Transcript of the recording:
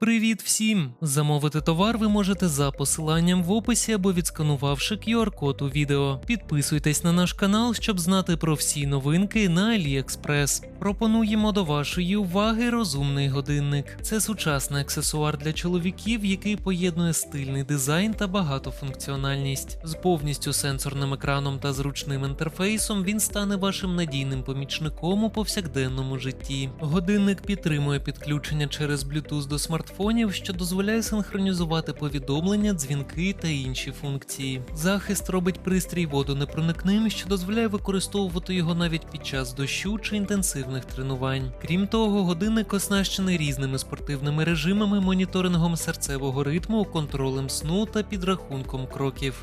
Привіт всім! Замовити товар ви можете за посиланням в описі або відсканувавши QR-код у відео. Підписуйтесь на наш канал, щоб знати про всі новинки на AliExpress. Пропонуємо до вашої уваги розумний годинник. Це сучасний аксесуар для чоловіків, який поєднує стильний дизайн та багатофункціональність. З повністю сенсорним екраном та зручним інтерфейсом він стане вашим надійним помічником у повсякденному житті. Годинник підтримує підключення через Bluetooth до смартфонів, що дозволяє синхронізувати повідомлення, дзвінки та інші функції. Захист робить пристрій водонепроникним, що дозволяє використовувати його навіть під час дощу чи інтенсивних тренувань. Крім того, годинник оснащений різними спортивними режимами, моніторингом серцевого ритму, контролем сну та підрахунком кроків.